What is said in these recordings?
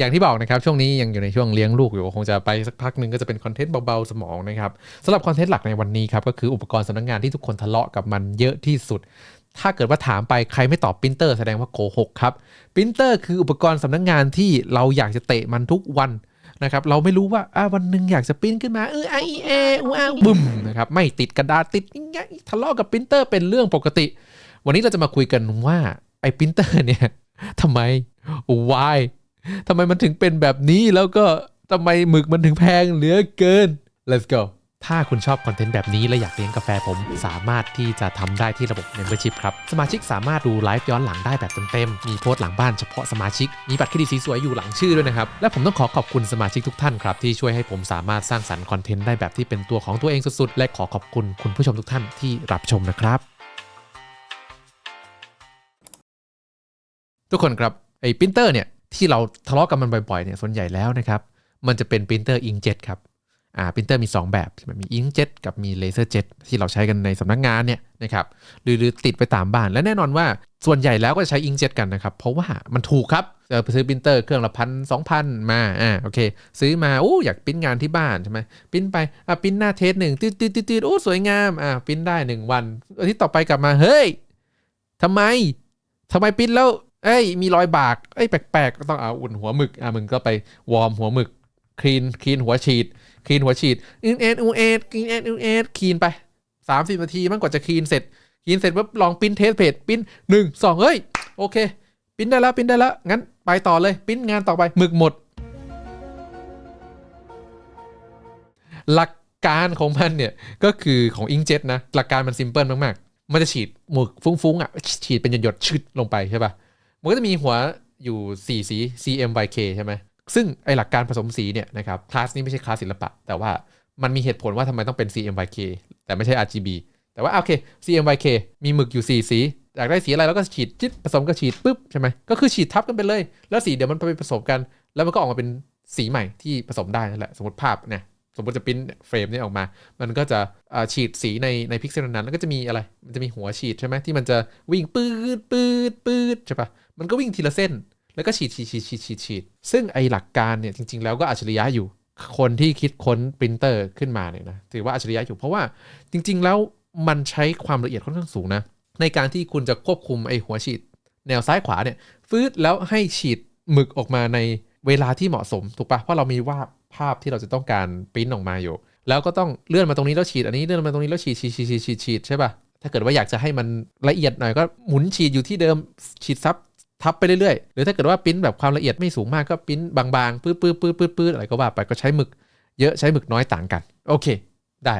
อย่างที่บอกนะครับช่วงนี้ยังอยู่ในช่วงเลี้ยงลูกอยู่คงจะไปสักพักหนึ่งก็จะเป็นคอนเทนต์เบาๆสมองนะครับสำหรับคอนเทนต์หลักในวันนี้ครับก็คืออุปกรณ์สำนักงานที่ทุกคนทะเลาะกับมันเยอะที่สุด ถ้าเกิดว่าถามไปใครไม่ตอบปรินเตอร์แสดงว่าโกหกครับปรินเตอร์คืออุปกรณ์สำนักงานที่เราอยากจะเตะมันทุกวันนะครับเราไม่รู้ว่าอาวันหนึ่งอยากจะปิ้นขึ้นมาเออไอเออูอาบึ้มนะครับไม่ติดกระดาษติดย่างเงี้ยทะเลาะกับปรินเตอร์เป็นเรื่องปกติ วันนี้เราจะมาคุยกันว่าไอ้ปรินเตอร์เนี่ยทำไม why ทำไมมันถึงเป็นแบบนี้แล้วก็ทำไมหมึกมันถึงแพงเหลือเกิน let's go ถ้าคุณชอบคอนเทนต์แบบนี้และอยากเลี้ยงกาแฟผม สามารถที่จะทำได้ที่ระบบ Membership ครับ สมาชิกสามารถดูไลฟ์ย้อนหลังได้แบบเต็มๆ มีโพสต์หลังบ้านเฉพาะสมาชิก มีบัตรเครดิตสีสวยอยู่หลังชื่อด้วยนะครับ และผมต้องขอขอบคุณสมาชิกทุกท่านครับ ที่ช่วยให้ผมสามารถสร้างสรรค์คอนเทนต์ได้แบบที่เป็นตัวของตัวเองสุดๆ และขอขอบคุณคุณผู้ชมทุกท่านที่รับชมนะครับ ทุกคนครับไอ้ปรินเตอร์เนี่ย ที่เราทะเลาะกันมันบ่อยๆเนี่ยส่วนใหญ่แล้วนะครับมันจะเป็นปรินเตอร์อิงเจ็ตครับอ่าปรินเตอร์มี 2 แบบใช่ไหมมีอิงเจ็ตกับมีเลเซอร์เจ็ตที่เราใช้กันในสำนักงานเนี่ยนะครับหรือหรือติดไปตามบ้านและแน่นอนว่าส่วนใหญ่แล้วก็จะใช้อิงเจ็ตกันนะครับ เพราะว่ามันถูกครับจะไปซื้อปรินเตอร์เครื่องละพันสองพันมาอ่าโอเค ซื้อมาโอ้อยากปริ้นงานที่บ้านใช่ไหมปริ้นไปอะปริ้นหน้าเทสหนึ่งตืดตืดตืดตืดโอ้สวยงามอ่าปริ้นได้หนึ่งวันอาทิตย์ต่อไปกลับมาเฮ้ยทำไมทำไมปริ้นแล้ว เอ้ยมีรอยบากเอ้ยแปลกๆก็ต้องเอาอุ่นหัวหมึกอะมึงก็ไปวอร์มหัวหมึกคลีนคลีนหัวฉีดคลีนหัวฉีดอินเอ็นอูเอคลีนเออูเอคลีนไปสามสิบนาทีมันกว่าจะคลีนเสร็จคลีนเสร็จปุ๊บลองปริ้นเทสเพจปริ้นหนึ่งสองเฮ้ยโอเคปริ้นได้แล้วปริ้นได้แล้วงั้นไปต่อเลยปริ้นงานต่อไปหมึกหมด หลักการของมันเนี่ยก็คือของอิงเจ็ตนะหลักการมันซิมเพิลมากๆมันจะฉีดหมึกฟุ้งๆอะฉีดเป็นหยดๆชึดลงไปใช่ป่ะ มันก็จะมีหัวอยู่ 4 สี CMYK ใช่ไหมซึ่งไอหลักการผสมสีเนี่ยนะครับคลาสนี้ไม่ใช่คลาสศิลปะ แต่ว่ามันมีเหตุผลว่าทำไมต้องเป็น CMYK แต่ไม่ใช่ RGB แต่ว่าโอเค CMYK มีหมึกอยู่ 4 สี อยากได้สีอะไรแล้วก็ฉีดจิ๊ดผสมก็ฉีดปุ๊บใช่ไหมก็คือฉีดทับกันไปเลย แล้วสีเดี๋ยวมันไปผสมกัน แล้วมันก็ออกมาเป็นสีใหม่ที่ผสมได้นั่นแหละ สมมติภาพเนี่ยสมมติจะปริ้นเฟรมนี้ออกมา มันก็จะฉีดสีในในพิกเซลนั้น แล้วก็จะมีอะไร มันจะมีหัวฉีดใช่ไหมที่มันจะวิ่งปืดปืดปืดใช่ปะ มันก็วิ่งทีละเส้น แล้วก็ฉีดฉีดฉีดฉีดฉีดฉีดซึ่งไอหลักการเนี่ยจริง ๆ แล้วก็อัจฉริยะอยู่ คนที่คิดค้นปรินเตอร์ขึ้นมาเนี่ยนะถือว่าอัจฉริยะอยู่เพราะว่าจริง ๆ แล้วมันใช้ความละเอียดค่อนข้างสูงนะในการที่คุณจะควบคุมไอหัวฉีด แนวซ้ายขวาเนี่ยฟืดแล้วให้ฉีดหมึกออกมาในเวลาที่เหมาะสมถูกปะเพราะเรามีวาดภาพที่เราจะต้องการปริ้นออกมาอยู่ แล้วก็ต้องเลื่อนมาตรงนี้แล้วฉีดอันนี้เลื่อนมาตรงนี้แล้วฉีดฉีดฉีดฉีดฉีดฉีดใช่ปะถ้าเกิดว่าอยากจะให้มันละเอียดหน่อยก็หมุนฉีดอยู่ที่เดิมฉีดซับ ทับไปเรื่อยๆ หรือถ้าเกิดว่าปิ้นแบบความละเอียดไม่สูงมากก็ปิ้นบางๆปื้ดปื้ดปื้ดปื้ดปื้ดอะไรก็ว่าไปก็ใช้หมึก เยอะใช้หมึกน้อยต่างกัน โอเค ได้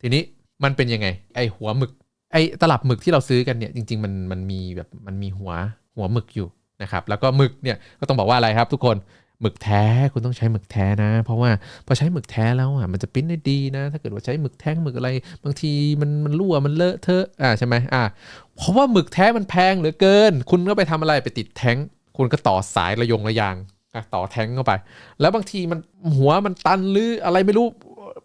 ทีนี้มันเป็นยังไง ไอหัวหมึก ไอตลับหมึกที่เราซื้อกันเนี่ยจริง ๆ มันมันมีแบบมันมีหัวหัวหมึกอยู่นะครับแล้วก็หมึกเนี่ยก็ต้องบอกว่าอะไรครับทุกคน หมึกแท้คุณต้องใช้หมึกแท้นะ เพราะว่าพอใช้หมึกแท้แล้วอะมันจะปิ้นได้ดีนะ ถ้าเกิดว่าใช้หมึกแท้งหมึกอะไร บางทีมันมันรั่วมันเลอะเทอะอ่าใช่ไหมอ่าเพราะว่าหมึกแท้มันแพงเหลือเกิน คุณก็ไปทำอะไรไปติดแท้ง คุณก็ต่อสายระยงระยางอะต่อแท้งเข้าไป แล้วบางทีมันหัวมันตันหรืออะไรไม่รู้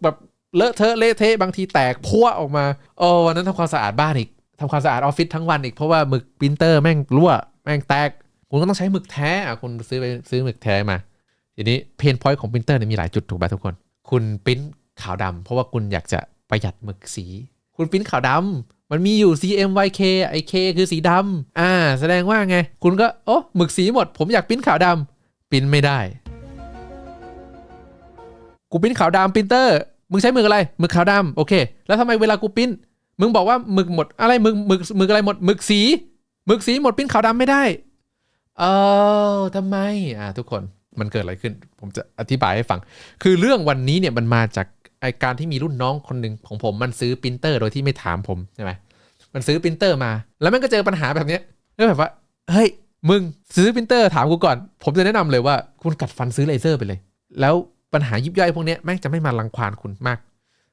แบบเลอะเทอะเละเทะบางทีแตกพัวออกมาโอ้วันนั้นทำความสะอาดบ้านอีกทำความสะอาดออฟฟิศทั้งวันอีกเพราะว่าหมึกปรินเตอร์แม่งรั่วแม่งแตก คุณก็ต้องใช้หมึกแท้อะคุณซื้อไปซื้อหมึกแท้มา ทีนี้เพนพอยต์ของปรินเตอร์เนี่ยมีหลายจุดถูกไหมทุกคน คุณปริ้นขาวดำเพราะว่าคุณอยากจะประหยัดหมึกสี คุณปริ้นขาวดำมันมีอยู่ CMYK ไอ K คือสีดำอ่า แสดงว่าไง คุณก็โอ้หมึกสีหมด ผมอยากปริ้นขาวดำปริ้นไม่ได้ กูปริ้นขาวดำปรินเตอร์ มึงใช้หมึกอะไรหมึกขาวดำโอเค แล้วทำไมเวลากูปริ้นมึงบอกว่าหมึกหมดอะไรหมึกหมึกหมึกอะไรหมดหมึกสีหมึกสีหมดปริ้นขาวดำไม่ได้ เออทำไมอ่าทุกคนมันเกิดอะไรขึ้น ผมจะอธิบายให้ฟัง คือเรื่องวันนี้เนี่ยมันมาจากไอการที่มีรุ่นน้องคนหนึ่งของผมมันซื้อปรินเตอร์โดยที่ไม่ถามผมใช่ไหมมันซื้อปรินเตอร์มา แล้วมันก็เจอปัญหาแบบเนี้ยแล้วแบบว่าเฮ้ยมึงซื้อปรินเตอร์ถามกูก่อน ผมจะแนะนำเลยว่าคุณกัดฟันซื้อเลเซอร์ไปเลย แล้วปัญหายิบย่อยพวกเนี้ยแม่งจะไม่มารังควานคุณมาก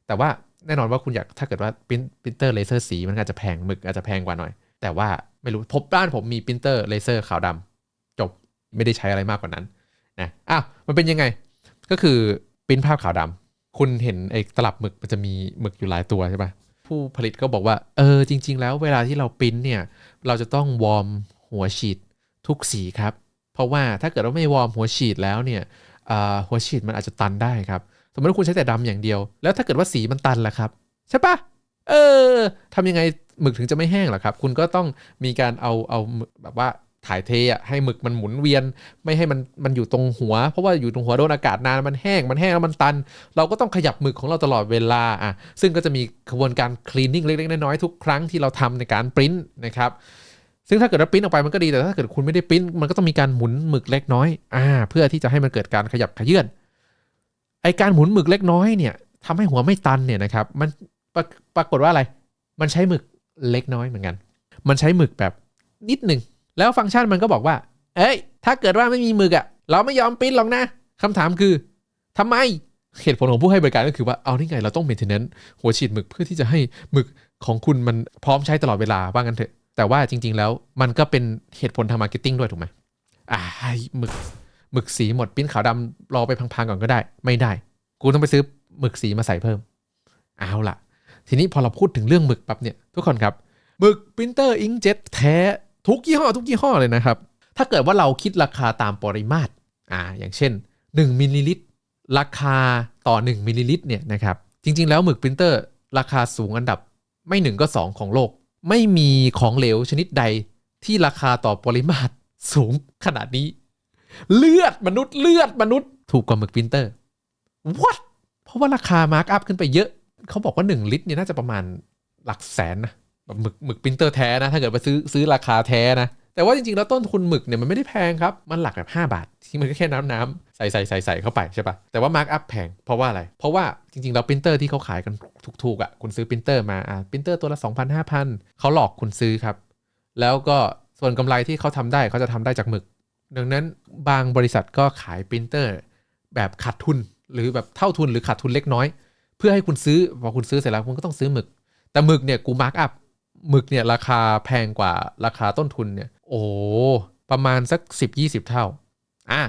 แต่ว่าแน่นอนว่าคุณอยากถ้าเกิดว่าปรินปรินเตอร์เลเซอร์สีมันอาจจะแพงหมึกอาจจะแพงกว่าหน่อย แต่ว่าไม่รู้พบบ้านผมมีปรินเตอร์เลเซอร์ขาวดำจบ ไม่ได้ใช้อะไรมากกว่านั้นนะอ้าวมันเป็นยังไง ก็คือปริ้นภาพขาวดำคุณเห็นไอ้ตลับหมึกมันจะมีหมึกอยู่หลายตัวใช่ปะผู้ผลิตก็บอกว่า เออจริง ๆ แล้วเวลาที่เราปริ้นเนี่ย เราจะต้องวอร์มหัวฉีดทุกสีครับ เพราะว่าถ้าเกิดว่าไม่วอร์มหัวฉีดแล้วเนี่ยหัวฉีดมันอาจจะตันได้ครับ สมมติว่าคุณใช้แต่ดำอย่างเดียว แล้วถ้าเกิดว่าสีมันตันล่ะครับ ใช่ปะเออทำยังไงหมึกถึงจะไม่แห้งล่ะครับ คุณก็ต้องมีการเอาเอาหมึกแบบว่า ถ่ายเทอะให้หมึกมันหมุนเวียน ไม่ให้มันมันอยู่ตรงหัว เพราะว่าอยู่ตรงหัวโดนอากาศนานมันแห้งมันแห้งแล้วมันตัน เราก็ต้องขยับหมึกของเราตลอดเวลาอะซึ่งก็จะมีกระบวนการคลีนนิ่งเล็กๆน้อยๆทุกครั้งที่เราทำในการปริ้นนะครับซึ่งถ้าเกิดว่าปริ้นออกไปมันก็ดีแต่ถ้าเกิดคุณไม่ได้ปริ้นมันก็ต้องมีการหมุนหมึกเล็กน้อยอ่าเพื่อที่จะให้มันเกิดการขยับขยื่นไอการหมุนหมึกเล็กน้อยเนี่ยทำให้หัวไม่ตันเนี่ยนะครับมันปรปรากฏว่าอะไร มันใช้หมึกเล็กน้อยเหมือนกัน มันใช้หมึกแบบนิดหนึ่ง แล้วฟังก์ชันมันก็บอกว่า เอ้ย ถ้าเกิดว่าไม่มีหมึกอะเราไม่ยอมปิ้นหรอกนะคำถามคือทำไมเหตุผลของผู้ให้บริการก็คือว่าเอานี่ไงเราต้องเมนเทนเนนหัวฉีดหมึกเพื่อที่จะให้หมึกของคุณมันพร้อมใช้ตลอดเวลาว่างั้นเถอะ แต่ว่าจริง ๆ แล้วมันก็เป็นเหตุผลทางมาร์เก็ตติ้งด้วยถูกไหมอ่าหมึกหมึกสีหมดปิ้นขาวดำรอไปพังๆก่อนก็ได้ ไม่ได้ กูต้องไปซื้อหมึกสีมาใส่เพิ่ม เอาล่ะ ทีนี้พอเราพูดถึงเรื่องหมึกปั๊บเนี่ยทุกคนครับหมึกปรินเตอร์อิงเจ็ตแท้ ทุกยี่ห้อทุกยี่ห้อเลยนะครับ ถ้าเกิดว่าเราคิดราคาตามปริมาตรอ่าอย่างเช่น 1มิลลิลิตรราคาต่อ 1มิลลิลิตรเนี่ยนะครับจริง ๆ แล้วหมึกปรินเตอร์ราคาสูงอันดับไม่หนึ่งก็ 2 ของโลก ไม่มีของเหลวชนิดใดที่ราคาต่อปริมาตรสูงขนาดนี้ เลือดมนุษย์เลือดมนุษย์ถูกกว่าหมึกปรินเตอร์ what เพราะว่าราคามาร์กอัพขึ้นไปเยอะ เขาบอกว่า 1 ลิตรเนี่ยน่าจะประมาณหลักแสนนะ แบบหมึกหมึกปรินเตอร์แท้นะ ถ้าเกิดไปซื้อซื้อราคาแท้นะ แต่ว่าจริงๆ แล้วต้นทุนหมึกเนี่ยมันไม่ได้แพงครับ มันหลักแบบ5บาท ที่มันก็แค่น้ำน้ำใส่ใส่ใส่ใส่เข้าไปใช่ปะแต่ว่ามาร์กอัพแพง เพราะว่าอะไร เพราะว่าจริงๆ แล้วปรินเตอร์ที่เขาขายกันถูกๆอะ คุณซื้อปรินเตอร์มาอะปรินเตอร์ตัวละ2,000 5,000เขาหลอกคุณซื้อครับ แล้วก็ส่วนกำไรที่เขาทำได้เขาจะทำได้จากหมึก ดังนั้นบางบริษัทก็ขายปรินเตอร์แบบขาดทุนหรือแบบเท่าทุนหรือขาดทุนเล็กน้อย เพื่อให้คุณซื้อพอคุณซื้อเสร็จแล้วคุณก็ต้องซื้อหมึก แต่หมึกเนี่ยกูมาร์กอัพ หมึกเนี่ยราคาแพงกว่าราคาต้นทุนเนี่ย โอ้ประมาณสัก 10-20 เท่า อะ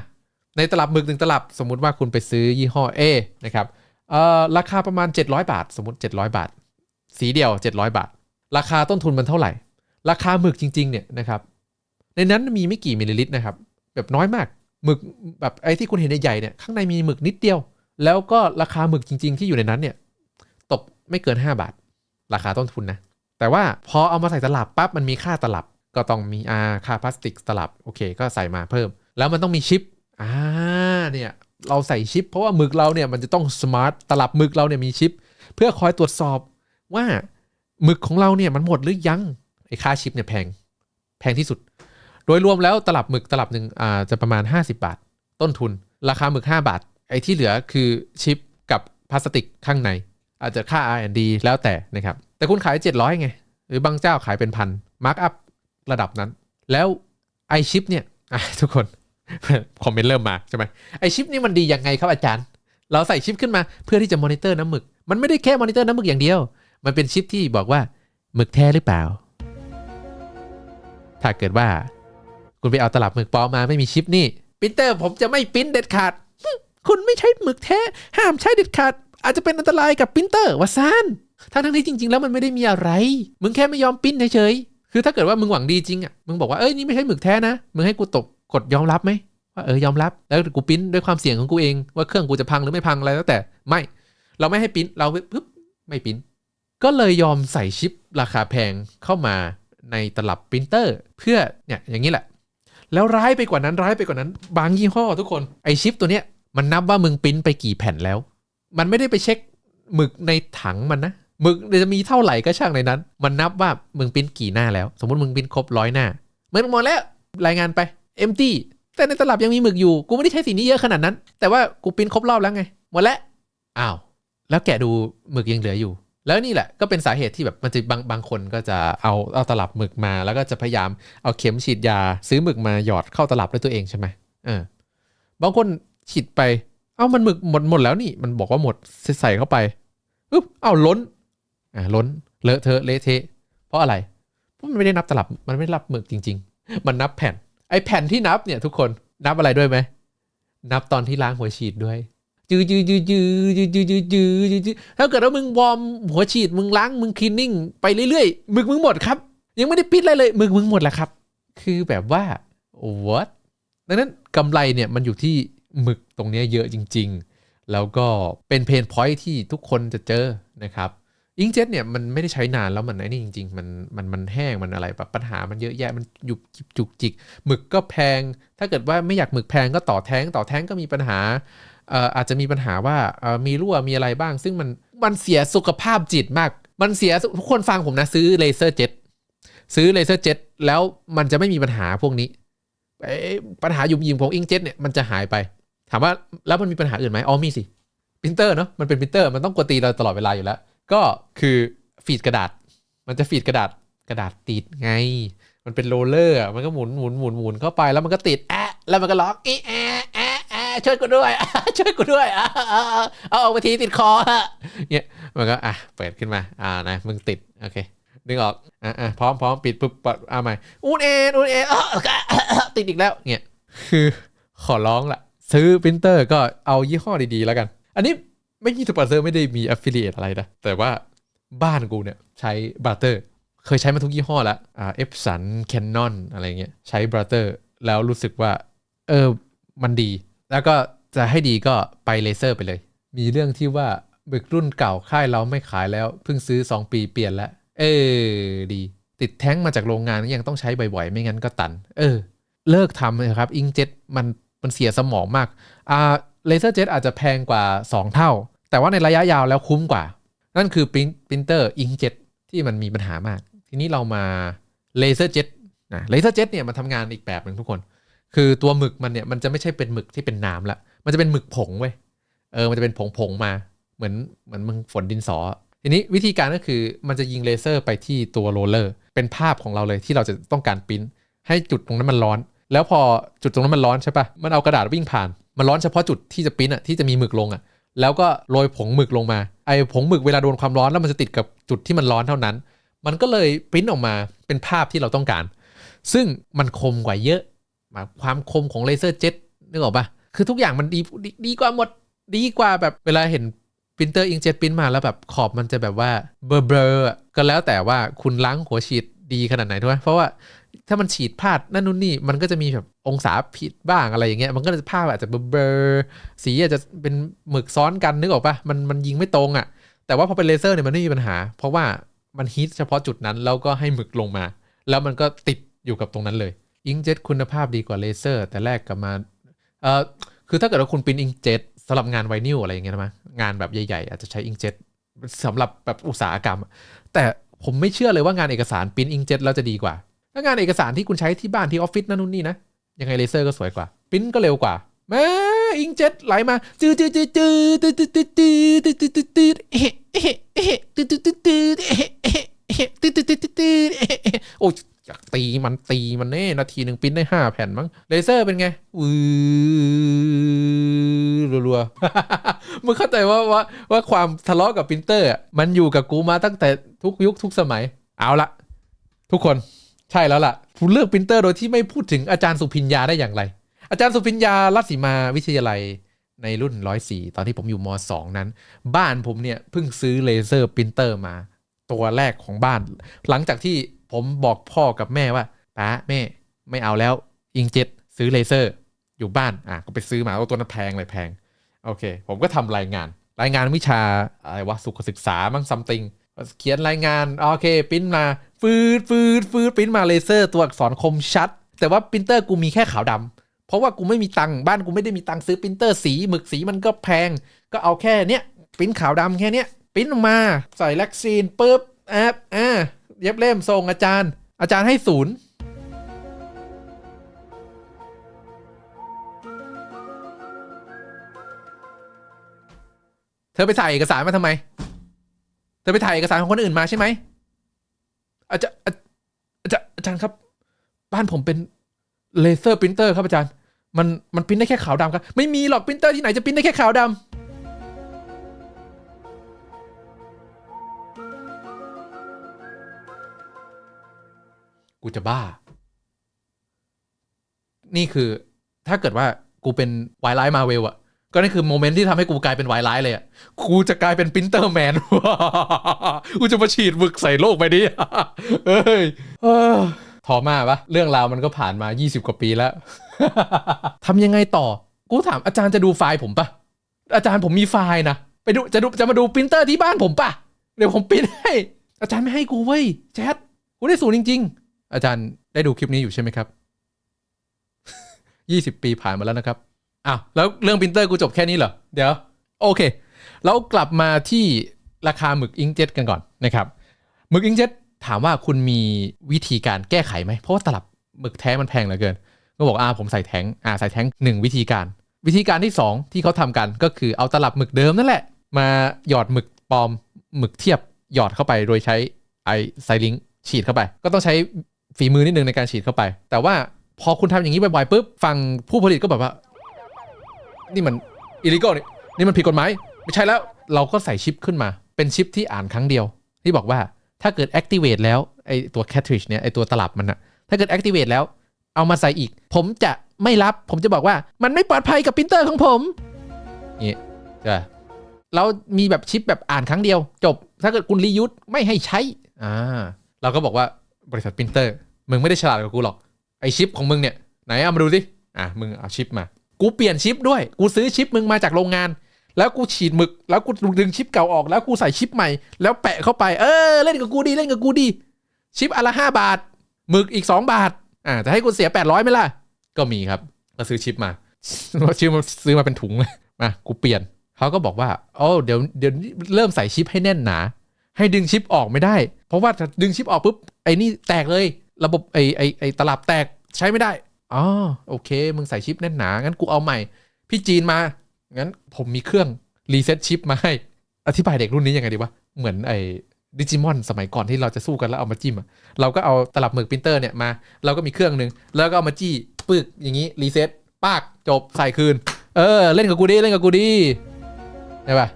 ในตลับหมึกหนึ่งตลับสมมุติว่าคุณไปซื้อยี่ห้อ A นะครับเอ่อราคาประมาณ 700 บาท สมมติ 700 บาท สีเดียว 700 บาท ราคาต้นทุนมันเท่าไหร่ ราคาหมึกจริง ๆ เนี่ยนะครับในนั้นมีไม่กี่มิลลิลิตรนะครับ แบบน้อยมากหมึกแบบไอ้ที่คุณเห็นใหญ่ๆเนี่ยข้างในมีหมึกนิดเดียว แล้วก็ราคาหมึกจริง ๆ ที่อยู่ในนั้นเนี่ย ตกไม่เกิน 5 บาท ราคาต้นทุนนะ แต่ว่าพอเอามาใส่ตลับปั๊บมันมีค่าตลับ ก็ต้องมีอาค่าพลาสติกตลับโอเค ก็ใส่มาเพิ่ม แล้วมันต้องมีชิปอ่าเนี่ยเราใส่ชิป เพราะว่าหมึกเราเนี่ยมันจะต้องสมาร์ทตลับหมึกเราเนี่ยมีชิป เพื่อคอยตรวจสอบว่าหมึกของเราเนี่ยมันหมดหรือยังไอ้ค่าชิปเนี่ยแพงแพงที่สุด โดยรวมแล้วตลับหมึกตลับหนึ่งอ่าจะประมาณ 50 บาท ต้นทุน ราคาหมึก 5 บาท ไอ้ที่เหลือคือชิปกับพลาสติกข้างใน อาจจะค่า R&D แล้วแต่นะครับ แต่คุณขาย 700 ไง หรือบางเจ้าขายเป็นพันมาร์กอัพระดับนั้น แล้วไอชิปเนี่ยทุกคน คอมเมนต์เริ่มมาใช่ไหมไอชิปนี่มันดียังไงครับอาจารย์ เราใส่ชิปขึ้นมาเพื่อที่จะมอนิเตอร์น้ำหมึก มันไม่ได้แค่มอนิเตอร์น้ำหมึกอย่างเดียว มันเป็นชิปที่บอกว่าหมึกแท้หรือเปล่า ถ้าเกิดว่า คุณไปเอาตลับหมึกปลอมมาไม่มีชิปนี่ปรินเตอร์ผมจะไม่ปริ้นเด็ดขาด คุณไม่ใช่หมึกแท้ ห้ามใช้เด็ดขาด อาจจะเป็นอันตรายกับปรินเตอร์วะซาน ทั้งทั้งที่จริง ๆ แล้วมันไม่ได้มีอะไร มึงแค่ไม่ยอมปริ้นเฉยๆคือถ้าเกิดว่ามึงหวังดีจริงอะมึงบอกว่าเอ้ยนี่ไม่ใช่หมึกแท้นะมึงให้กูตกกดยอมรับไหมว่าเออยอมรับแล้วกูปริ้นด้วยความเสี่ยงของกูเองว่าเครื่องกูจะพังหรือไม่พังอะไรแล้วแต่ไม่ เราไม่ให้ปริ้นเราปึ๊บไม่ปริ้นก็เลยยอมใส่ชิปราคาแพงเข้ามาในตลับปรินเตอร์ เพื่อเนี่ยอย่างนี้แหละ แล้วร้ายไปกว่านั้นร้ายไปกว่านั้น บางยี่ห้อทุกคนไอชิปตัวเนี้ยมันนับว่ามึงปริ้นไปกี่แผ่นแล้ว มันไม่ได้ไปเช็คหมึกในถังมันนะ มึกจะมีเท่าไหร่ก็ช่างในนั้น มันนับว่ามึงปิ้นกี่หน้าแล้ว สมมติมึงปิ้นครบร้อยหน้ามันหมดแล้วรายงานไปเอมตี้แต่ในตลับยังมีหมึกอยู่ กูไม่ได้ใช้สีนี้เยอะขนาดนั้น แต่ว่ากูปิ้นครบรอบแล้วไง หมดแล้ว อ้าว แล้วแกะดูหมึกยังเหลืออยู่ แล้วนี่แหละก็เป็นสาเหตุที่แบบมันจะบางบางคนก็จะเอาเอาตลับหมึกมา แล้วก็จะพยายามเอาเข็มฉีดยา ซื้อหมึกมาหยอดเข้าตลับด้วยตัวเองใช่ไหมเออ บางคนฉีดไป เอ้ามันหมึกหมดหมดแล้วนี่ มันบอกว่าหมดใส่เข้าไป อึ๊บ เอ้าล้น อ่าล้นเลอะเทอะเละเทะเพราะอะไรเพราะมันไม่ได้นับตลับมันไม่ได้รับหมึกจริง ๆ มันนับแผ่น ไอแผ่นที่นับเนี่ยทุกคนนับอะไรด้วยไหมนับตอนที่ล้างหัวฉีดด้วยจือจือจือจือจือจือจือจือจือจือถ้าเกิดว่ามึงวอร์มหัวฉีดมึงล้างมึงคลีนนิ่งไปเรื่อยๆมึงมึงหมดครับ ยังไม่ได้ปิดอะไรเลยมึงมึงหมดแล้วครับ คือแบบว่า what ดังนั้นกำไรเนี่ยมันอยู่ที่หมึกตรงนี้เยอะจริง ๆ แล้วก็เป็นเพนพอยที่ทุกคนจะเจอนะครับ อิงเจ็ตเนี่ยมันไม่ได้ใช้นานแล้วมันไอ้นี่จริง ๆ มันมันมันแห้งมันอะไรแบบปัญหามันเยอะแยะมันหยุบจุกจิกหมึกก็แพง ถ้าเกิดว่าไม่อยากหมึกแพงก็ต่อแท้งต่อแท้งก็มีปัญหาเอ่ออาจจะมีปัญหาว่าเอ่อมีรั่วมีอะไรบ้าง ซึ่งมันมันเสียสุขภาพจิตมาก มันเสียสุทุกคนฟังผมนะซื้อเลเซอร์เจ็ตซื้อเลเซอร์เจ็ตแล้วมันจะไม่มีปัญหาพวกนี้ปัญหาหยุมยิมของอิงเจ็ตเนี่ยมันจะหายไป ถามว่าแล้วมันมีปัญหาอื่นไหมอ๋อมีสิปรินเตอร์เนาะมันเป็นปรินเตอร์มันต้องกดตีเราตลอดเวลาอยู่แล้ว ก็คือฟีดกระดาษ มันจะฟีดกระดาษกระดาษติดไง มันเป็นโรลเลอร์มันก็หมุนหมุนหมุนหมุนเข้าไปแล้วมันก็ติดแอะแล้วมันก็ร้องอีแอะแอะแอะช่วยกูด้วยช่วยกูด้วยอะเอาเอาเอาออกมาทีติดคอเนี่ยมันก็อะเปิดขึ้นมาอ่านะมึงติดโอเคนึกออกอะอะพร้อมพร้อมปิดปุ๊บปัดเอาใหม่อูนเอ็นอูนเอ็นติดอีกแล้วเนี่ยคือขอร้องละซื้อปรินเตอร์ก็เอายี่ห้อดีๆแล้วกัน อันนี้ ไม่มีสปอนเซอร์ไม่ได้มี affiliate อะไรนะ แต่ว่าบ้านกูเนี่ยใช้บัตเตอร์ เคยใช้มาทุกยี่ห้อล้วอ่าเอฟสันแคนนอนอะไรเงี้ย ใช้บราเตอร์แล้วรู้สึกว่า เออ มันดี แล้วก็จะให้ดีก็ไปเลเซอร์ไปเลย มีเรื่องที่ว่าบึกรุ่นเก่าค่ายเราไม่ขายแล้ว เพิ่งซื้อ 2 ปีเปลี่ยนแล้ว เออ ดี ติดแท้งมาจากโรงงานยังต้องใช้บ่อยๆ ไม่งั้นก็ตัน เออ เลิกทำเลยครับ อิงเจ็ตมันมันเสียสมองมาก อ่า เลเซอร์เจ็ตอาจจะแพงกว่า 2 เท่า แต่ว่าในระยะยาวแล้วคุ้มกว่า นั่นคือปรินเตอร์อิงเจ็ตที่มันมีปัญหามาก ทีนี้เรามาเลเซอร์เจ็ตนะเลเซอร์เจ็ตเนี่ยมันทำงานอีกแบบหนึ่งทุกคน คือตัวหมึกมันเนี่ยมันจะไม่ใช่เป็นหมึกที่เป็นน้ำละมันจะเป็นหมึกผงเว้ยเออมันจะเป็นผงผงๆมาเหมือนเหมือนมึงฝนดินสอทีนี้วิธีการก็คือมันจะยิงเลเซอร์ไปที่ตัวโรลเลอร์เป็นภาพของเราเลยที่เราจะต้องการปริ้นให้จุดตรงนั้นมันร้อน แล้วพอจุดตรงนั้นมันร้อนใช่ปะมันเอากระดาษวิ่งผ่าน มันร้อนเฉพาะจุดที่จะปิ้นอะที่จะมีหมึกลงอะแล้วก็โรยผงหมึกลงมาไอ้ผงหมึกเวลาโดนความร้อนแล้วมันจะติดกับจุดที่มันร้อนเท่านั้น มันก็เลยปริ้นออกมาเป็นภาพที่เราต้องการ ซึ่งมันคมกว่าเยอะมาความคมของเลเซอร์เจ็ตนึกออกปะคือทุกอย่างมันดีดีดีกว่าหมดดีกว่าแบบเวลาเห็นปรินเตอร์อิงเจ็ตปริ้นมาแล้วแบบขอบมันจะแบบว่าเบลอเบลอๆก็แล้วแต่ว่าคุณล้างหัวฉีดดีขนาดไหนถูกไหมเพราะว่า ถ้ามันฉีดพลาดนั่นนู่นนี่มันก็จะมีแบบองศาผิดบ้างอะไรอย่างเงี้ยมันก็จะภาพอาจจะเบลอสีอาจจะเป็นหมึกซ้อนกันนึกออกปะมันมันยิงไม่ตรงอะ แต่ว่าพอเป็นเลเซอร์เนี่ยมันไม่มีปัญหา เพราะว่ามันฮิตเฉพาะจุดนั้นแล้วก็ให้หมึกลงมา แล้วมันก็ติดอยู่กับตรงนั้นเลยอิงเจ็ตคุณภาพดีกว่าเลเซอร์ แต่แรกกลับมาเอ่อคือถ้าเกิดว่าคุณปรินอิงเจ็ตสำหรับงานไวนิลอะไรอย่างเงี้ยนะมั้ยงานแบบใหญ่ๆ อาจจะใช้อิงเจ็ตสำหรับแบบอุตสาหกรรม แต่ผมไม่เชื่อเลยว่างานเอกสารปริ้นอิงเจ็ตแล้วจะดีกว่า ถ้างานเอกสารที่คุณใช้ที่บ้านที่ออฟฟิศนั่นนู่นนี่นะยังไงเลเซอร์ก็สวยกว่าปิ้นก็เร็วกว่าแม่อิงเจ็ตไหลมาจืดจืดจืดจืดจืดจืดจืดจืดจืดจืดเอ๊ะเอ๊ะเอ๊ะจืดจืดจืดจืดเอ๊ะเอ๊ะเอ๊ะจืดจืดจืดจืดเอ๊ะโอ้ยอยากตีมันตีมันแน่นาทีหนึ่งปริ้นได้ห้าแผ่นมั้งเลเซอร์เป็นไงวือรัวๆมึงเข้าใจว่าว่าว่าความทะเลาะกับปรินเตอร์มันอยู่กับกูมาตั้งแต่ทุกยุคทุกสมัย เอาละทุกคน ใช่แล้วล่ะคุณเลือกปรินเตอร์โดยที่ไม่พูดถึงอาจารย์สุพิญญาได้อย่างไร อาจารย์สุพิญญารัศีมาวิทยาลัยในรุ่น104ตอนที่ผมอยู่ม2นั้น บ้านผมเนี่ยเพิ่งซื้อเลเซอร์ปรินเตอร์มา ตัวแรกของบ้าน หลังจากที่ผมบอกพ่อกับแม่ว่าป้าแม่ไม่เอาแล้วอิงเจ็ตซื้อเลเซอร์อยู่บ้านอะก็ไปซื้อมาเอาตัวนั้นแพงเลยแพงโอเค ผมก็ทำรายงาน รายงานวิชาอะไรวะสุขศึกษามั้งซัมติง เขียนรายงานโอเคปิ้นมา ฟืดฟืดฟืดปิ้นมาเลเซอร์ตัวอักษรคมชัด แต่ว่าปรินเตอร์กูมีแค่ขาวดำเพราะว่ากูไม่มีตังค์บ้านกูไม่ได้มีตังค์ซื้อปรินเตอร์สีหมึกสีมันก็แพง ก็เอาแค่เนี้ยปิ้นขาวดำแค่เนี้ยปิ้นออกมาใส่แล็กซีนปุ๊บแอปอ่าเย็บเล่มส่งอาจารย์ อาจารย์ให้ศูนย์เธอไปถ่เอกสารมาทำไม อไปถ่ายเอกสารของคนอื่นมาใช่ไหมอาจารย์อาจารย์อาจารย์ครับ บ้านผมเป็นเลเซอร์ปรินเตอร์ครับอาจารย์ มันมันปริ้นได้แค่ขาวดำครับ ไม่มีหรอกปรินเตอร์ที่ไหนจะปริ้นได้แค่ขาวดำกูจะบ้า นี่คือถ้าเกิดว่ากูเป็นวายไลท์มาเวลอะ ก็นี่คือโมเมนต์ที่ทำให้กูกลายเป็นวายไลท์เลยอะกูจะกลายเป็นปรินเตอร์แมน กูจะมาฉีดหมึกใส่โลกไปดิเอ้ยทอมาปะเรื่องราวมันก็ผ่านมา 20 กว่าปีแล้วทำยังไงต่อ กูถามอาจารย์จะดูไฟล์ผมปะอาจารย์ผมมีไฟล์นะไปดูจะดูจะมาดูปรินเตอร์ที่บ้านผมปะเดี๋ยวผมปรินให้อาจารย์ไม่ให้กูเว้ยแชทกูได้ศูนย์จริง ๆ อาจารย์ได้ดูคลิปนี้อยู่ใช่ไหมครับ 20 ปีผ่านมาแล้วนะครับ อ้าวแล้วเรื่องปรินเตอร์กูจบแค่นี้เหรอ เดี๋ยว โอเค แล้วกลับมาที่ราคาหมึกอิงเจ็ตกันก่อนนะครับหมึกอิงเจ็ตถามว่าคุณมีวิธีการแก้ไขไหม เพราะว่าตลับหมึกแท้มันแพงเหลือเกิน ก็บอกอ่าผมใส่แท้งอ่าใส่แท้งหนึ่งวิธีการ วิธีการที่ 2 ที่เขาทำกันก็คือเอาตลับหมึกเดิมนั่นแหละ มาหยอดหมึกปลอมหมึกเทียบหยอดเข้าไปโดยใช้ไอไซลิงฉีดเข้าไป ก็ต้องใช้ฝีมือนิดนึงในการฉีดเข้าไป แต่ว่าพอคุณทำอย่างนี้บ่อยๆปุ๊บฝั่งผู้ผลิตก็แบบว่า นี่มันอิลิโกอนี่นี่มันผิดกฎหมายไม่ใช่แล้วเราก็ใส่ชิปขึ้นมา เป็นชิปที่อ่านครั้งเดียว ที่บอกว่าถ้าเกิด activate แล้วไอตัว cartridge เนี่ยไอตัวตลับมันอะถ้าเกิด activate แล้ว เอามาใส่อีก ผมจะไม่รับ ผมจะบอกว่ามันไม่ปลอดภัยกับปรินเตอร์ของผมนี่จ้ะเรามีแบบชิปแบบอ่านครั้งเดียว จบ ถ้าเกิดคุณรียูสไม่ให้ใช้อ่าเราก็บอกว่าบริษัทปรินเตอร์มึงไม่ได้ฉลาดกว่ากูหรอกไอชิปของมึงเนี่ยไหนเอามาดูสิอะมึงเอาชิปมา กูเปลี่ยนชิปด้วย กูซื้อชิปมึงมาจากโรงงาน แล้วกูฉีดหมึก แล้วกูดึงชิปเก่าออก แล้วกูใส่ชิปใหม่ แล้วแปะเข้าไป เออ เล่นกับกูดี เล่นกับกูดี ชิปอันละห้าบาท หมึกอีก2บาท อ่า จะให้กูเสีย800ไหมล่ะ ก็มีครับ ก็ซื้อชิปมาชิปมาซื้อมาเป็นถุงเลยมากูเปลี่ยน เขาก็บอกว่า โอ้เดี๋ยว เดี๋ยวเริ่มใส่ชิปให้แน่นหนา ให้ดึงชิปออกไม่ได้ เพราะว่าถ้าดึงชิปออกปุ๊บ ไอ้นี่แตกเลย ระบบไอ้ไอ้ไอ้ตลับแตกใช้ไม่ได้ อ๋อโอเค มึงใส่ชิปแน่นหนา งั้นกูเอาใหม่ พี่จีนมา งั้นผมมีเครื่องรีเซ็ตชิปมาให้ อธิบายเด็กรุ่นนี้ยังไงดีวะ เหมือนไอ้ดิจิมอนสมัยก่อนที่เราจะสู้กันแล้วเอามาจิ้มอะเราก็เอาตลับหมึกปรินเตอร์เนี่ยมา เราก็มีเครื่องหนึ่งแล้วก็เอามาจี้ปึกอย่างนี้รีเซ็ตปากจบใส่คืน เออ เล่นกับกูดีเล่นกับกูดีได้ปะ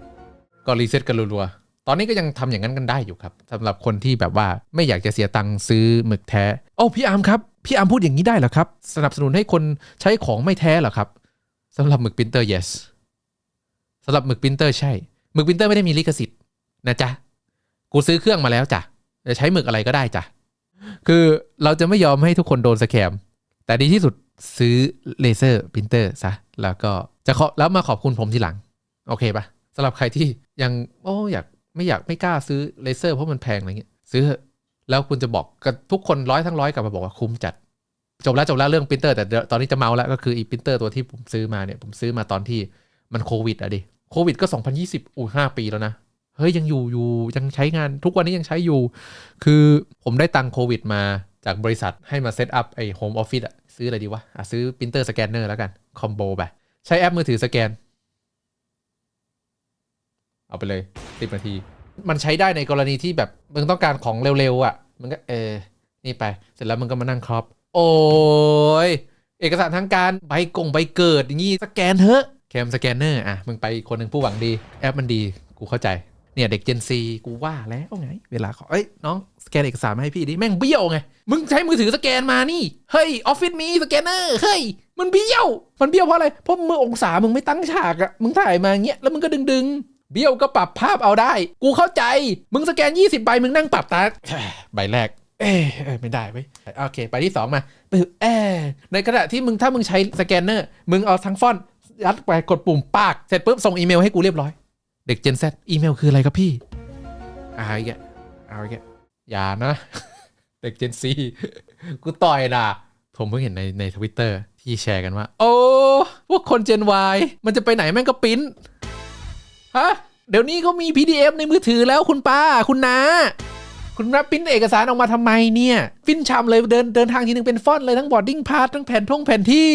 ก็รีเซ็ตกันรัวๆ ตอนนี้ก็ยังทำอย่างนั้นกันได้อยู่ครับสำหรับคนที่แบบว่าไม่อยากจะเสียตังค์ซื้อหมึกแท้ โอ้พี่อาร์มครับ พี่อามพูดอย่างนี้ได้เหรอครับ สนับสนุนให้คนใช้ของไม่แท้เหรอครับสำหรับหมึกปรินเตอร์ yes สำหรับหมึกปรินเตอร์ใช่หมึกปรินเตอร์ไม่ได้มีลิขสิทธิ์นะจ๊ะกูซื้อเครื่องมาแล้วจ้ะจะใช้หมึกอะไรก็ได้จ้ะคือเราจะไม่ยอมให้ทุกคนโดนสแคมแต่ดีที่สุดซื้อเลเซอร์ปรินเตอร์ซะแล้วก็จะขอแล้วมาขอบคุณผมทีหลัง โอเคปะสำหรับใครที่ยังโอ้อยากไม่อยากไม่กล้าซื้อเลเซอร์เพราะมันแพงอะไรเงี้ยซื้อ แล้วคุณจะบอกกับทุกคนร้อยทั้งร้อยกลับมาบอกว่าคุ้มจัด จบแล้วจบแล้วเรื่องปรินเตอร์แต่ตอนนี้จะเมาแล้วก็คืออีปรินเตอร์ตัวที่ผมซื้อมาเนี่ยผมซื้อมาตอนที่มันโควิดอะดิโควิดก็ 2020อู้ห้าปีแล้วนะเฮ้ยยังอยู่อยู่ยังใช้งานทุกวันนี้ยังใช้อยู่ คือผมได้ตังโควิดมาจากบริษัทให้มาเซตอัพไอ้โฮมออฟฟิศอะซื้ออะไรดีวะอะซื้อปรินเตอร์สแกนเนอร์แล้วกัน คอมโบไป ใช้แอปมือถือสแกน เอาไปเลยสิบนาที มันใช้ได้ในกรณีที่แบบมึงต้องการของเร็วๆอะมึงก็เออ นี่ไป เสร็จแล้วมึงก็มานั่งครอปโอ้ยเอกสารทางการใบกงใบเกิดอย่างงี้สแกนเถอะแคมสแกนเนอร์อะมึงไปคนหนึ่งผู้หวังดี แอปมันดีกูเข้าใจเนี่ยเด็ก Gen Z กูว่าแล้วไง เวลาขอเอ้ยน้องสแกนเอกสารมาให้พี่ดิแม่งเบี้ยวไง มึงใช้มือถือสแกนมานี่เฮ้ยออฟฟิศมีสแกนเนอร์เฮ้ยมันเบี้ยว มันเบี้ยวเพราะอะไรเพราะมือองศามึงไม่ตั้งฉากอะมึงถ่ายมาเงี้ยแล้วมึงก็ดึงดึง เบี้ยวก็ปรับภาพเอาได้ กูเข้าใจ มึงสแกน 20ใบมึงนั่งปรับตาใบแรก เอ้ยเอ้ยไม่ได้เว้ยโอเคใบที่สองมาปึ๊บเอ้ยในขณะที่มึงถ้ามึงใช้สแกนเนอร์ มึงเอาทั้งฟอนต์ยัดไปกดปุ่มปาก เสร็จปุ๊บส่งอีเมลให้กูเรียบร้อย เด็ก Gen Z อีเมลคืออะไรครับพี่เอาอีกแล้วเอาอีกแล้วอย่านะ เด็ก Gen Z กูต่อยนะผมเพิ่งเห็นในในทวิตเตอร์ที่แชร์กันว่า โอ้พวกคน Gen Y มันจะไปไหนแม่งก็ปริ้น ฮะเดี๋ยวนี้เขามี PDF ในมือถือแล้วคุณป้าคุณนาคุณรับปิ้นเอกสารออกมาทำไมเนี่ย ฟินชำเลยเดินเดินทางทีนึงเป็นฟอนต์เลยทั้งบอร์ดดิ้งพาสทั้งแผ่นท่องแผ่นที่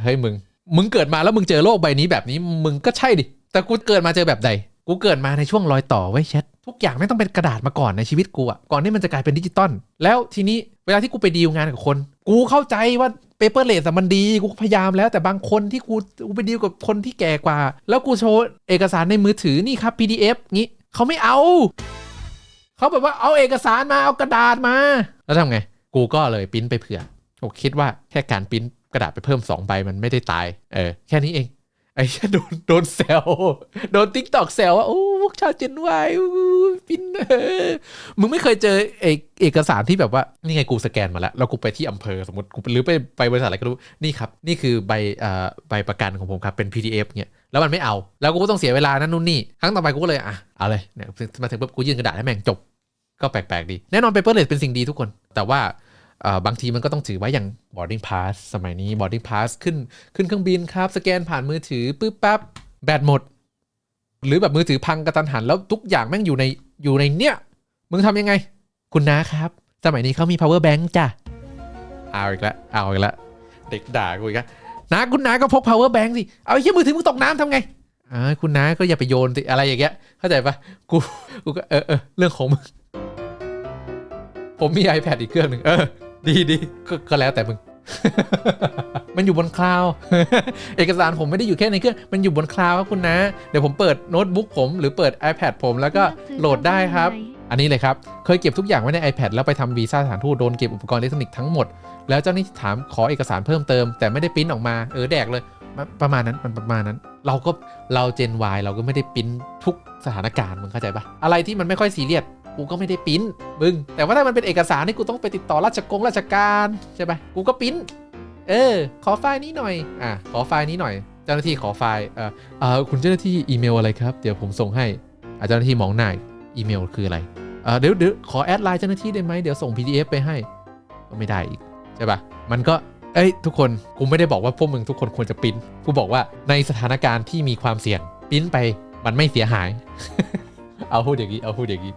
เฮ้ยมึง มึงเกิดมาแล้วมึงเจอโลกใบนี้แบบนี้มึงก็ใช่ดิ แต่กูเกิดมาเจอแบบใด กูเกิดมาในช่วงรอยต่อไว้แชททุกอย่างไม่ต้องเป็นกระดาษมาก่อนในชีวิตกูอะก่อนที่มันจะกลายเป็นดิจิตอลแล้วทีนี้เวลาที่กูไปดีลงานกับคน กูเข้าใจว่า เปเปอร์เลสมันดีกูพยายามแล้วแต่บางคนที่กูกูไปดีลกับคนที่แก่กว่า แล้วกูโชว์เอกสารในมือถือนี่ครับ PDF งี้เขาไม่เอา เขาแบบว่าเอาเอกสารมาเอากระดาษมา แล้วทำไง กูก็เลยปริ้นไปเผื่อผมคิดว่าแค่การปริ้นกระดาษไปเพิ่ม2ใบมันไม่ได้ตายเออแค่นี้เอง ไอ้เหี้ยโดนโดนแซวโดนทิกตอกแซวว่าโอ้พวกชาวเจนวายปินเออมึงไม่เคยเจอเอกเอกสารที่แบบว่า นี่ไงกูสแกนมาแล้ว แล้วกูไปที่อำเภอสมมติกูหรือไปไปบริษัทอะไรก็รู้ นี่ครับ นี่คือใบอ่ใบประกันของผมครับ เป็น PDF เงี้ยแล้วมันไม่เอา แล้วกูก็ต้องเสียเวลานั่นนู่นนี่ครั้งต่อไปกูก็เลยอะเอาเลยเนี่ยมาถึงปุ๊บกูยื่นกระดาษให้แม่งจบ ก็แปลกๆดีแน่นอน paperless เป็นสิ่งดีทุกคน แต่ว่า บางทีมันก็ต้องถือไว้อย่าง boarding pass สมัยนี้ boarding pass ขึ้นขึ้นเครื่องบินครับ สแกนผ่านมือถือปึ๊บปั๊บแบตหมด หรือแบบมือถือพังกระตันหัน แล้วทุกอย่างแม่งอยู่ในอยู่ในเนี้ยมึงทำยังไง คุณน้าครับ สมัยนี้เขามี power bank จ้ะเอาอีกแล้วเอาอีกแล้วเด็กด่ากูอีกแล้วน้าคุณน้าก็พก power bank สิ เอาไอ้เหี้ยมือถือมึงตกน้ำทำไงอ่าคุณน้าก็อย่าไปโยนสิอะไรอย่างเงี้ยเข้าใจปะกูกูก็เออเออเรื่องของมึงผมมี iPad อีกเครื่องหนึ่งเออ ดีดีก็ก็แล้วแต่มึง มันอยู่บนคลาวด์เอกสารผมไม่ได้อยู่แค่ในเครื่องมันอยู่บนคลาวด์ครับคุณนะ เดี๋ยวผมเปิดโน้ตบุ๊กผมหรือเปิด iPad ผมแล้วก็โหลดได้ครับ อันนี้เลยครับ เคยเก็บทุกอย่างไว้ใน iPad แล้วไปทำวีซ่าสถานทูตโดนเก็บอุปกรณ์อิเล็กทรอนิกส์ทั้งหมด แล้วเจ้าหนี้ถามขอเอกสารเพิ่มเติม แต่ไม่ได้ปริ้นออกมาเออแดกเลยมันประมาณนั้นมันประมาณนั้น เราก็เราเจน Y เราก็ไม่ได้ปริ้นทุกสถานการณ์มึงเข้าใจปะอะไรที่มันไม่ค่อยซีเรียส กูก็ไม่ได้ปิ้นมึง แต่ว่าถ้ามันเป็นเอกสารที่กูต้องไปติดต่อราชกงราชการใช่ปะกูก็ปิ้นเออ ขอไฟล์นี้หน่อย อะ ขอไฟล์นี้หน่อย เจ้าหน้าที่ขอไฟล์ เอ่อเอ่อคุณเจ้าหน้าที่อีเมลอะไรครับ เดี๋ยวผมส่งให้อาเจ้าหน้าที่มองหน้าอีเมลคืออะไร เอ่อเดี๋ยวเดี๋ยวขอแอดไลน์เจ้าหน้าที่ได้ไหมเดี๋ยวส่ง PDF ไปให้ ก็ไม่ได้อีกใช่ปะมันก็ เอ้ย ทุกคน กูไม่ได้บอกว่าพวกมึงทุกคนควรจะปิ้นกูบอกว่าในสถานการณ์ที่มีความเสี่ยงปิ้นไป มันไม่เสียหาย เอาพูดอย่างนี้ เอาพูดอย่างนี้